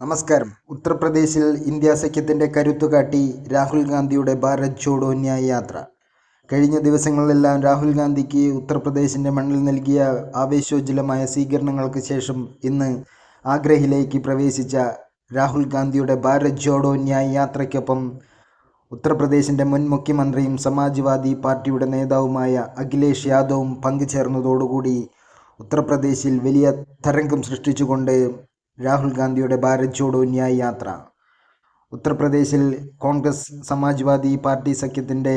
നമസ്കാരം. ഉത്തർപ്രദേശിൽ ഇന്ത്യ സഖ്യത്തിന്റെ കരുത്തുകാട്ടി രാഹുൽ ഗാന്ധിയുടെ ഭാരത് ജോഡോ ന്യായ യാത്ര. കഴിഞ്ഞ ദിവസങ്ങളിലെല്ലാം രാഹുൽ ഗാന്ധിക്ക് ഉത്തർപ്രദേശിന്റെ മണ്ണിൽ നൽകിയ ആവേശോജ്വലമായ സ്വീകരണങ്ങൾക്ക് ശേഷം ഇന്ന് ആഗ്രഹിലേക്ക് പ്രവേശിച്ച രാഹുൽ ഗാന്ധിയുടെ ഭാരത് ജോഡോ ന്യായ യാത്രയ്ക്കൊപ്പം ഉത്തർപ്രദേശിന്റെ മുൻ മുഖ്യമന്ത്രിയും സമാജ്വാദി പാർട്ടിയുടെ നേതാവുമായ അഖിലേഷ് യാദവും പങ്കുചേർന്നതോടുകൂടി ഉത്തർപ്രദേശിൽ വലിയ തരംഗം സൃഷ്ടിച്ചുകൊണ്ട് രാഹുൽ ഗാന്ധിയുടെ ഭാരത് ജോഡോ ന്യായ് യാത്ര. ഉത്തർപ്രദേശിൽ കോൺഗ്രസ് സമാജ്വാദി പാർട്ടി സഖ്യത്തിന്റെ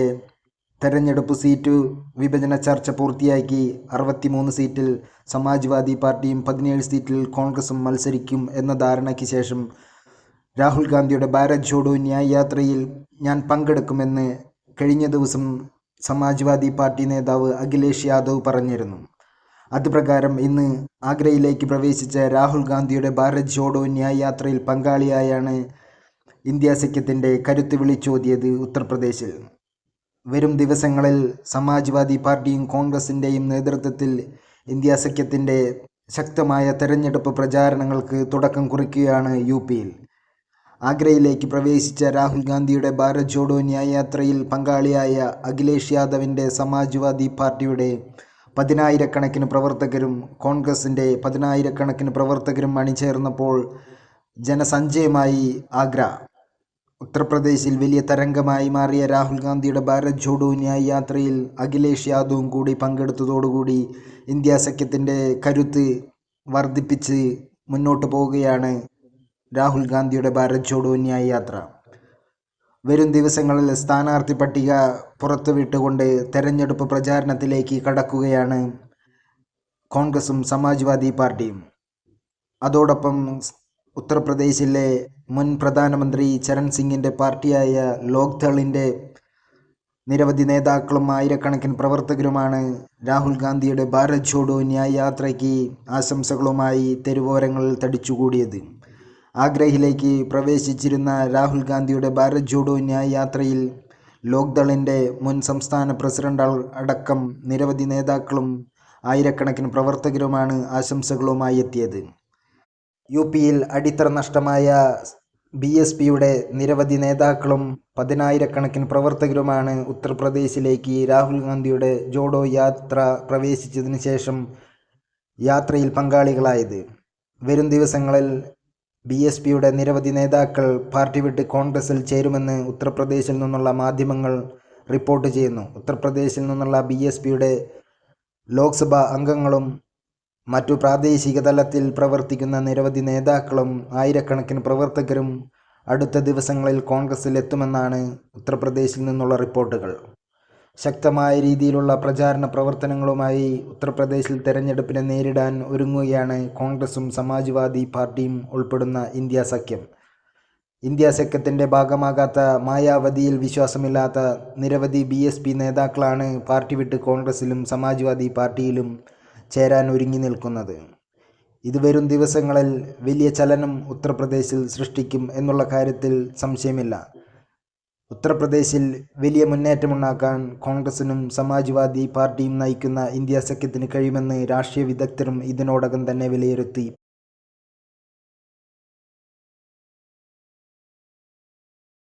തെരഞ്ഞെടുപ്പ് സീറ്റ് വിഭജന ചർച്ച പൂർത്തിയാക്കി അറുപത്തിമൂന്ന് സീറ്റിൽ സമാജ്വാദി പാർട്ടിയും പതിനേഴ് സീറ്റിൽ കോൺഗ്രസും മത്സരിക്കും എന്ന ധാരണയ്ക്ക് ശേഷം രാഹുൽ ഗാന്ധിയുടെ ഭാരത് ജോഡോ ന്യായ് യാത്രയിൽ ഞാൻ പങ്കെടുക്കുമെന്ന് കഴിഞ്ഞ ദിവസം സമാജ്വാദി പാർട്ടി നേതാവ് അഖിലേഷ് യാദവ് പറഞ്ഞിരുന്നു. അതുപ്രകാരം ഇന്ന് ആഗ്രയിലേക്ക് പ്രവേശിച്ച രാഹുൽ ഗാന്ധിയുടെ ഭാരത് ജോഡോ ന്യായ യാത്രയിൽ പങ്കാളിയായാണ് ഇന്ത്യ സഖ്യത്തിന്റെ കരുത്ത് വിളിച്ചോതിയത് ഉത്തർപ്രദേശിൽ. വരും ദിവസങ്ങളിൽ സമാജ്വാദി പാർട്ടിയും കോൺഗ്രസിന്റെയും നേതൃത്വത്തിൽ ഇന്ത്യ സഖ്യത്തിന്റെ ശക്തമായ തെരഞ്ഞെടുപ്പ് പ്രചാരണങ്ങൾക്ക് തുടക്കം കുറിക്കുകയാണ് യു പിയിൽ. ആഗ്രയിലേക്ക് പ്രവേശിച്ച രാഹുൽ ഗാന്ധിയുടെ ഭാരത് ജോഡോ ന്യായയാത്രയിൽ പങ്കാളിയായ അഖിലേഷ് യാദവിന്റെ സമാജ്വാദി പാർട്ടിയുടെ പതിനായിരക്കണക്കിന് പ്രവർത്തകരും കോൺഗ്രസിന്റെ പതിനായിരക്കണക്കിന് പ്രവർത്തകരും അണിചേർന്നപ്പോൾ ജനസഞ്ചയമായി ആഗ്ര. ഉത്തർപ്രദേശിൽ വലിയ തരംഗമായി മാറിയ രാഹുൽ ഗാന്ധിയുടെ ഭാരത് ജോഡോ ന്യായ് യാത്രയിൽ അഖിലേഷ് യാദവും കൂടി പങ്കെടുത്തതോടുകൂടി ഇന്ത്യ സഖ്യത്തിന്റെ കരുത്ത് വർദ്ധിപ്പിച്ച് മുന്നോട്ട് പോവുകയാണ് രാഹുൽ ഗാന്ധിയുടെ ഭാരത് ജോഡോ ന്യായ് യാത്ര. വരും ദിവസങ്ങളിൽ സ്ഥാനാർത്ഥി പട്ടിക പുറത്തുവിട്ടുകൊണ്ട് തെരഞ്ഞെടുപ്പ് പ്രചാരണത്തിലേക്ക് കടക്കുകയാണ് കോൺഗ്രസും സമാജ്വാദി പാർട്ടിയും. അതോടൊപ്പം ഉത്തർപ്രദേശിലെ മുൻ പ്രധാനമന്ത്രി ചരൺ സിംഗിന്റെ പാർട്ടിയായ ലോക്ദളിന്റെ നിരവധി നേതാക്കളും ആയിരക്കണക്കിന് പ്രവർത്തകരുമാണ് രാഹുൽ ഗാന്ധിയുടെ ഭാരത് ജോഡോ ന്യായയാത്രയ്ക്ക് ആശംസകളുമായി തെരുവോരങ്ങളിൽ തടിച്ചുകൂടിയത്. ആഗ്രയിലേക്ക് പ്രവേശിച്ചിരുന്ന രാഹുൽ ഗാന്ധിയുടെ ഭാരത് ജോഡോ ന്യായ യാത്രയിൽ ലോക്ദളിന്റെ മുൻ സംസ്ഥാന പ്രസിഡന്റ് അടക്കം നിരവധി നേതാക്കളും ആയിരക്കണക്കിന് പ്രവർത്തകരുമാണ് ആശംസകളുമായി എത്തിയത്. യു പിയിൽ അടിത്തറ നഷ്ടമായ ബി എസ് പിയുടെ നിരവധി നേതാക്കളും പതിനായിരക്കണക്കിന് പ്രവർത്തകരുമാണ് ഉത്തർപ്രദേശിലേക്ക് രാഹുൽ ഗാന്ധിയുടെ ജോഡോ യാത്ര പ്രവേശിച്ചതിന് ശേഷം യാത്രയിൽ പങ്കാളികളായത്. വരും ദിവസങ്ങളിൽ ബി എസ് പിയുടെ നിരവധി നേതാക്കൾ പാർട്ടി വിട്ട് കോൺഗ്രസിൽ ചേരുമെന്ന് ഉത്തർപ്രദേശിൽ നിന്നുള്ള മാധ്യമങ്ങൾ റിപ്പോർട്ട് ചെയ്യുന്നു. ഉത്തർപ്രദേശിൽ നിന്നുള്ള ബി എസ് പിയുടെ ലോക്സഭാ അംഗങ്ങളും മറ്റു പ്രാദേശിക തലത്തിൽ പ്രവർത്തിക്കുന്ന നിരവധി നേതാക്കളും ആയിരക്കണക്കിന് പ്രവർത്തകരും അടുത്ത ദിവസങ്ങളിൽ കോൺഗ്രസിൽ എത്തുമെന്നാണ് ഉത്തർപ്രദേശിൽ നിന്നുള്ള റിപ്പോർട്ടുകൾ. ശക്തമായ രീതിയിലുള്ള പ്രചാരണ പ്രവർത്തനങ്ങളുമായി ഉത്തർപ്രദേശിൽ തെരഞ്ഞെടുപ്പിനെ നേരിടാൻ ഒരുങ്ങുകയാണ് കോൺഗ്രസും സമാജ്വാദി പാർട്ടിയും ഉൾപ്പെടുന്ന ഇന്ത്യ സഖ്യം. ഇന്ത്യ സഖ്യത്തിന്റെ ഭാഗമാകാത്ത മായാവതിയിൽ വിശ്വാസമില്ലാത്ത നിരവധി ബി എസ് പി നേതാക്കളാണ് പാർട്ടി വിട്ട് കോൺഗ്രസിലും സമാജ്വാദി പാർട്ടിയിലും ചേരാൻ ഒരുങ്ങി നിൽക്കുന്നത്. ഇത് വരും ദിവസങ്ങളിൽ വലിയ ചലനം ഉത്തർപ്രദേശിൽ സൃഷ്ടിക്കും എന്നുള്ള കാര്യത്തിൽ സംശയമില്ല. ഉത്തർപ്രദേശിൽ വലിയ മുന്നേറ്റമുണ്ടാക്കാൻ കോൺഗ്രസിനും സമാജ്വാദി പാർട്ടിയും നയിക്കുന്ന ഇന്ത്യ സഖ്യത്തിന് കഴിയുമെന്ന് രാഷ്ട്രീയ വിദഗ്ധരും ഇതിനോടകം തന്നെ വിലയിരുത്തി.